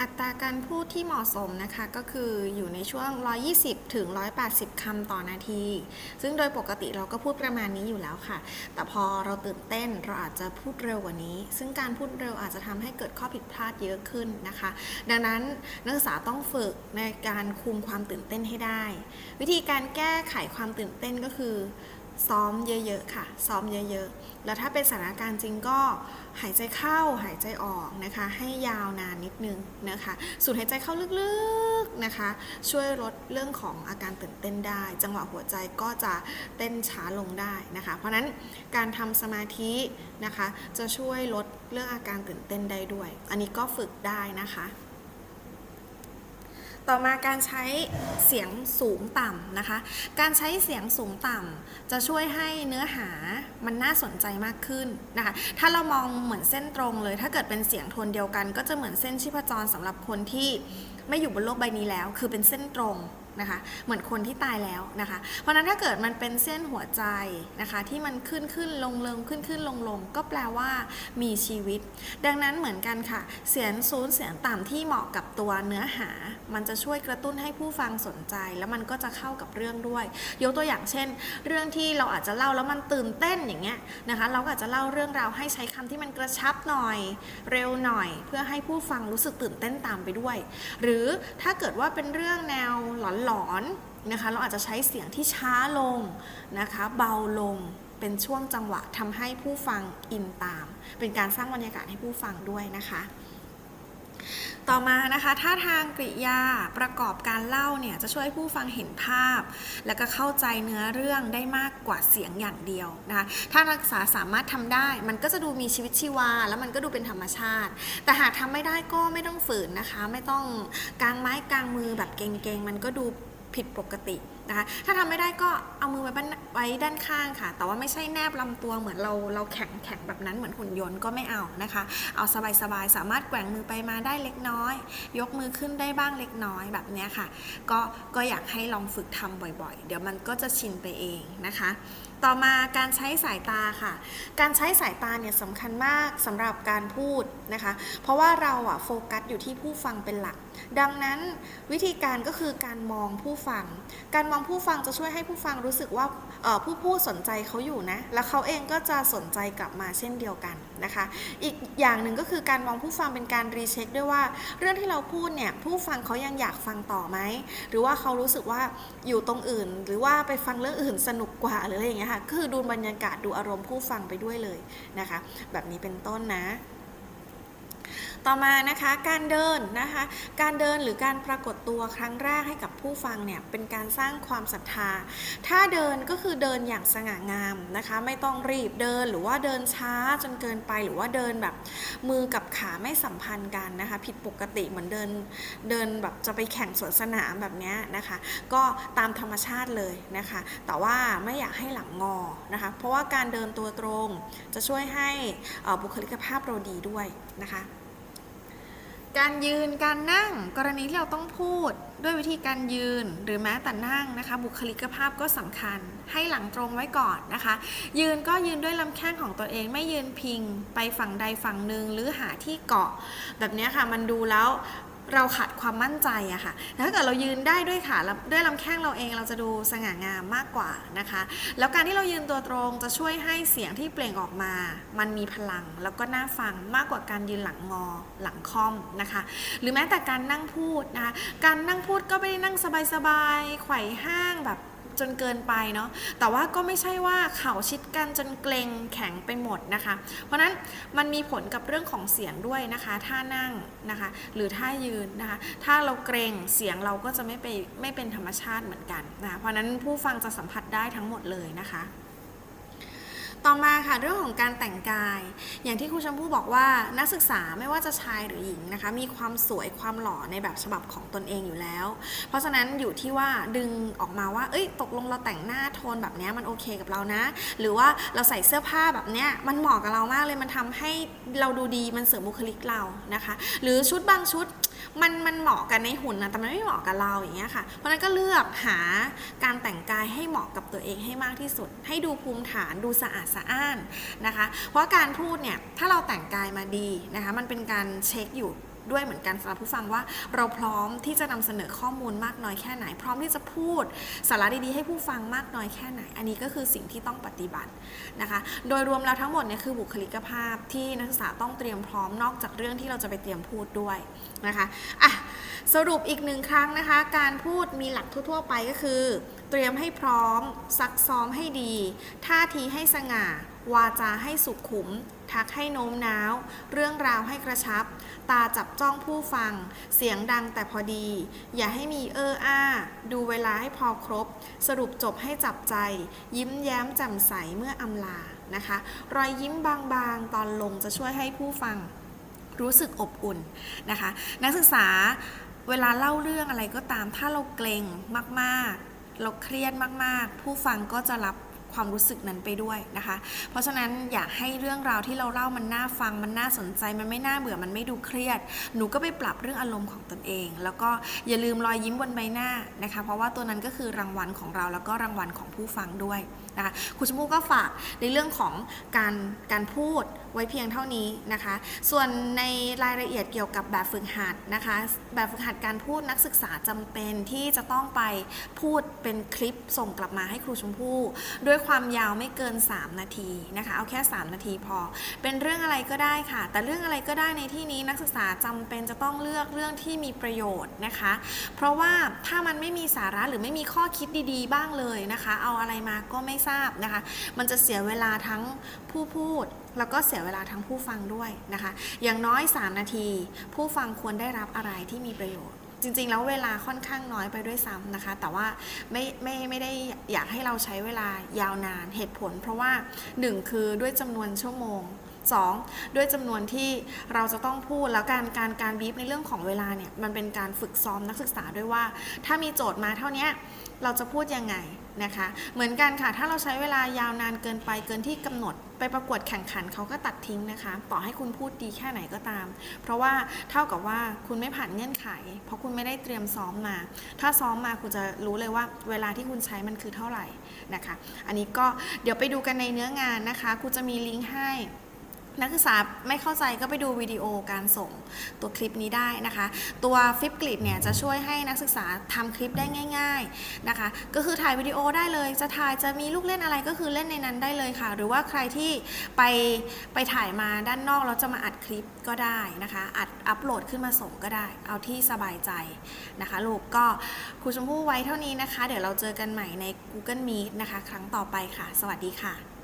อัตราการพูดที่เหมาะสมนะคะก็คืออยู่ในช่วง 120 ถึง 180 คำต่อนาที ซึ่งโดยปกติเราก็พูดประมาณนี้อยู่แล้วค่ะ แต่พอเราตื่นเต้นเราอาจจะพูดเร็วกว่านี้ ซึ่งการพูดเร็วอาจจะทำให้เกิดข้อผิดพลาดเยอะขึ้นนะคะ ดังนั้นนักศึกษาต้องฝึกในการคุมความตื่นเต้นให้ได้ วิธีการแก้ไขความตื่นเต้นก็คือ ซ้อมเยอะๆค่ะ ซ้อมเยอะๆ แล้วถ้าเป็นสถานการณ์จริงก็หายใจเข้าหายใจออกนะคะ ให้ยาวนานนิดนึงนะคะ สูดหายใจเข้าลึกๆนะคะ ช่วยลดเรื่องของอาการตื่นเต้นได้ จังหวะหัวใจก็จะเต้นช้าลงได้นะคะ เพราะฉะนั้นการทำสมาธินะคะ จะช่วยลดเรื่องอาการตื่นเต้นได้ด้วย อันนี้ก็ฝึกได้นะคะ ต่อมาการใช้เสียงสูงต่ำนะคะ การใช้เสียงสูงต่ำจะช่วยให้เนื้อหามันน่าสนใจมากขึ้นนะคะ ถ้าเรามองเหมือนเส้นตรงเลย ถ้าเกิดเป็นเสียงโทนเดียวกัน ก็จะเหมือนเส้นชีพจรสำหรับคนที่ไม่อยู่บนโลกใบนี้แล้ว คือเป็นเส้นตรง นะคะ เหมือนคนที่ตายแล้วนะคะ เพราะนั้นถ้าเกิดมันเป็นเส้นหัวใจนะคะ ที่มันขึ้นขึ้นลงลงขึ้นขึ้นลงลงก็แปลว่ามีชีวิต ดังนั้นเหมือนกันค่ะ เสียงสูงเสียงต่ำที่เหมาะกับตัวเนื้อหา มันจะช่วยกระตุ้นให้ผู้ฟังสนใจ แล้วมันก็จะเข้ากับเรื่องด้วย ยกตัวอย่างเช่น เรื่องที่เราอาจจะเล่าแล้วมันตื่นเต้นอย่างเงี้ยนะคะ เราก็อาจจะเล่าเรื่องราวให้ใช้คำที่มันกระชับหน่อย เร็วหน่อย เพื่อให้ผู้ฟังรู้สึกตื่นเต้นตามไปด้วย หรือถ้าเกิดว่าเป็นเรื่องแนวหลอนๆนนะคะเราอาจจะใช้เสียงที่ช้าลงนะคะเบาลงเป็นช่วงจังหวะทำให้ผู้ฟังอินตาม เป็นการสร้างบรรยากาศให้ผู้ฟังด้วยนะคะ ต่อมานะคะท่าทางกริยาประกอบการเล่าเนี่ยจะช่วยให้ผู้ฟังเห็นภาพ แล้วก็เข้าใจเนื้อเรื่องได้มากกว่าเสียงอย่างเดียวนะคะถ้านักศึกษาสามารถทำได้ มันก็จะดูมีชีวิตชีวา แล้วมันก็ดูเป็นธรรมชาติ แต่หากทำไม่ได้ก็ไม่ต้องฝืนนะคะ ไม่ต้องกางไม้กางมือแบบเก่งๆมันก็ดู ผิดปกตินะคะ ถ้าทำไม่ได้ก็เอามือไว้ไว้ด้านข้างค่ะ แต่ว่าไม่ใช่แนบลำตัวเหมือนเราเราแข็งแข็งแบบนั้นเหมือนหุ่นยนต์ก็ไม่เอานะคะ เอาสบายๆสามารถแกว่งมือไปมาได้เล็กน้อย ยกมือขึ้นได้บ้างเล็กน้อยแบบเนี้ยค่ะ ก็ก็อยากให้ลองฝึกทำบ่อยๆ เดี๋ยวมันก็จะชินไปเองนะคะต่อมาการใช้สายตาค่ะ การใช้สายตาเนี่ยสำคัญมากสำหรับการพูดนะคะ เพราะว่าเราอะโฟกัสอยู่ที่ผู้ฟังเป็นหลัก ดังนั้นวิธีการก็คือการมองผู้ฟัง การมองผู้ฟังจะช่วยให้ผู้ฟังรู้สึกว่าผู้พูดสนใจเขาอยู่นะ แล้วเขาเองก็จะสนใจกลับมาเช่นเดียวกันนะคะ อีกอย่างหนึ่งก็คือการมองผู้ฟังเป็นการรีเช็คด้วยว่า เรื่องที่เราพูดเนี่ยผู้ฟังเขายังอยากฟังต่อไหมหรือว่าเขารู้สึกว่าอยู่ตรงอื่น หรือว่าไปฟังเรื่องอื่นสนุกกว่าหรืออะไรอย่างเงี้ยค่ะก็คือดูบรรยากาศดูอารมณ์ผู้ฟังไปด้วยเลยนะคะ แบบนี้เป็นต้นนะ ต่อมานะคะการเดินนะคะการเดินหรือการปรากฏตัวครั้งแรกให้กับผู้ฟังเนี่ยเป็นการสร้างความศรัทธา ถ้าเดินก็คือเดินอย่างสง่างามนะคะไม่ต้องรีบเดินหรือว่าเดินช้าจนเกินไปหรือว่าเดินแบบมือกับขาไม่สัมพันธ์กันนะคะผิดปกติเหมือนเดินเดินแบบจะไปแข่งสวนสนามแบบนี้นะคะก็ตามธรรมชาติเลยนะคะแต่ว่าไม่อยากให้หลังงอนะคะเพราะว่าการเดินตัวตรงจะช่วยให้บุคลิกภาพเราดีด้วยนะคะ การยืนการนั่งกรณีที่เราต้องพูดด้วยวิธีการยืนหรือแม้แต่นั่งนะคะ บุคลิกภาพก็สำคัญ ให้หลังตรงไว้ก่อนนะคะ ยืนก็ยืนด้วยลำแข้งของตัวเองไม่ยืนพิงไปฝั่งใดฝั่งหนึ่งหรือหาที่เกาะ แบบนี้ค่ะมันดูแล้ว เราขาดความมั่นใจอะค่ะถ้าเกิดเรายืนได้ด้วยขาด้วยลำแข้งเราเองเราจะดูสง่างามมากกว่านะคะ แล้วการที่เรายืนตัวตรงจะช่วยให้เสียงที่เปล่งออกมา มันมีพลังแล้วก็น่าฟังมากกว่าการยืนหลังงอหลังคอมนะคะ หรือแม้แต่การนั่งพูดนะคะ การนั่งพูดก็ไม่ได้นั่งสบายๆ ไขว่ห้างแบบ จนเกินไปเนาะแต่ว่าก็ไม่ใช่ว่าเข่าชิดกันจนเกรงแข็งไปหมดนะคะ เพราะนั้นมันมีผลกับเรื่องของเสียงด้วยนะคะท่านั่งนะคะหรือท่ายืนนะคะถ้าเราเกรงเสียงเราก็จะไม่ไปไม่เป็นธรรมชาติเหมือนกันนะะเพราะนั้นผู้ฟังจะสัมผัสได้ทั้งหมดเลยนะคะ ต่อมาค่ะเรื่องของการแต่งกาย อย่างที่ครูชมพู่บอกว่านักศึกษาไม่ว่าจะชายหรือหญิงนะคะ มีความสวยความหล่อในแบบฉบับของตนเองอยู่แล้ว เพราะฉะนั้นอยู่ที่ว่าดึงออกมาว่า เอ้ย ตกลงเราแต่งหน้าโทนแบบนี้มันโอเคกับเรานะ หรือว่าเราใส่เสื้อผ้าแบบเนี้ยมันเหมาะกับเรามากเลยมันทำให้เราดูดีมันเสริมบุคลิกเรานะคะ หรือชุดบางชุดมันมันเหมาะกันในหุ่นนะแต่มันไม่เหมาะกับเราอย่างเงี้ยค่ะ เพราะนั้นก็เลือกหาการแต่งกายให้เหมาะกับตัวเองให้มากที่สุด ให้ดูภูมิฐานดูสะอาดสะอ้านนะคะ เพราะการพูดเนี่ยถ้าเราแต่งกายมาดีนะคะ มันเป็นการเช็คอยู่ ด้วยเหมือนกันสำหรับผู้ฟังว่าเราพร้อมที่จะนำเสนอข้อมูลมากน้อยแค่ไหน พร้อมที่จะพูดสาระดีๆให้ผู้ฟังมากน้อยแค่ไหน อันนี้ก็คือสิ่งที่ต้องปฏิบัตินะคะ โดยรวมแล้วทั้งหมดเนี่ยคือบุคลิกภาพที่นักศึกษาต้องเตรียมพร้อมนอกจากเรื่องที่เราจะไปเตรียมพูดด้วยนะคะอะสรุปอีกหนึ่งครั้งนะคะ การพูดมีหลักทั่ว ๆ ไปก็คือ เตรียมให้พร้อมซักซ้อมให้ดี ท่าทีให้สง่า วาจาให้สุขุม ทักให้โน้มน้าว เรื่องราวให้กระชับ ตาจับจ้องผู้ฟัง เสียงดังแต่พอดี อย่าให้มีเอออ้า ดูเวลาให้พอครบ สรุปจบให้จับใจ ยิ้มแย้มแจ่มใสเมื่ออำลานะคะ รอยยิ้มบางๆ ตอนลงจะช่วยให้ผู้ฟังรู้สึกอบอุ่นนะคะ นักศึกษาเวลาเล่าเรื่องอะไรก็ตาม ถ้าเราเกรงมากๆ เราเครียดมากๆ ผู้ฟังก็จะรับ ความรู้สึกนั้นไปด้วยนะคะ เพราะฉะนั้นอยากให้เรื่องราวที่เราเล่ามันน่าฟังมันน่าสนใจมันไม่น่าเบื่อมันไม่ดูเครียด หนูก็ไปปรับเรื่องอารมณ์ของตนเอง แล้วก็อย่าลืมรอยยิ้มบนใบหน้านะคะ เพราะว่าตัวนั้นก็คือรางวัลของเราแล้วก็รางวัลของผู้ฟังด้วย นะคะครูชมพู่ก็ฝากในเรื่องของการการพูดไว้เพียงเท่านี้นะคะ ส่วนในรายละเอียดเกี่ยวกับแบบฝึกหัดนะคะ แบบฝึกหัดการพูดนักศึกษาจำเป็นที่จะต้องไปพูดเป็นคลิปส่งกลับมาให้ครูชมพู่ด้วยความยาวไม่เกิน 3 นาทีนะคะ เอาแค่ 3 นาทีพอ เป็นเรื่องอะไรก็ได้ค่ะ แต่เรื่องอะไรก็ได้ในที่นี้นักศึกษาจำเป็นจะต้องเลือกเรื่องที่มีประโยชน์นะคะ เพราะว่าถ้ามันไม่มีสาระหรือไม่มีข้อคิดดีๆ บ้างเลยนะคะ เอาอะไรมาก็ไม่ทราบนะคะ มันจะเสียเวลาทั้งผู้พูด แล้วก็เสียเวลาทั้งผู้ฟังด้วยนะคะ อย่างน้อย 3 นาที ผู้ฟังควรได้รับอะไรที่มีประโยชน์จริงๆ แล้วเวลาค่อนข้างน้อยไปด้วยซ้ำนะคะ แต่ว่าไม่ไม่ไม่ได้อยากให้เราใช้เวลายาวนานเหตุผล เพราะว่า 1 คือด้วยจำนวนชั่วโมง 2. ด้วยจำนวนที่เราจะต้องพูดแล้วการการการบีบในเรื่องของเวลาเนี่ยมันเป็นการฝึกซ้อมนักศึกษาด้วยว่า ถ้ามีโจทย์มาเท่านี้เราจะพูดยังไง นะคะ เหมือนกันค่ะ ถ้าเราใช้เวลายาวนานเกินไปเกินที่กำหนดไปประกวดแข่งขันเขาก็ตัดทิ้งนะคะ ต่อให้คุณพูดดีแค่ไหนก็ตาม เพราะว่าเท่ากับว่าคุณไม่ผ่านเงื่อนไข เพราะคุณไม่ได้เตรียมซ้อมมา ถ้าซ้อมมาคุณจะรู้เลยว่า เวลาที่คุณใช้มันคือเท่าไหร่นะคะ อันนี้ก็เดี๋ยวไปดูกันในเนื้องานนะคะครูจะมีลิงก์ให้ นักศึกษาไม่เข้าใจก็ไปดูวิดีโอการส่งตัวคลิปนี้ได้นะคะ ตัวฟิปกลิดเนี่ยจะช่วยให้นักศึกษาทำคลิปได้ง่าย ๆนะคะ ก็คือถ่ายวิดีโอได้เลย จะถ่ายจะมีลูกเล่นอะไรก็คือเล่นในนั้นได้เลยค่ะ หรือว่าใครที่ไปไปถ่ายมาด้านนอกแล้วจะมาอัดคลิปก็ได้นะคะ อัดอัปโหลดขึ้นมาส่งก็ได้ เอาที่สบายใจนะคะลูกก็ครูชมพู่ไว้เท่านี้นะคะ เดี๋ยวเราเจอกันใหม่ใน Google Meet นะคะ ครั้งต่อไปค่ะ สวัสดีค่ะ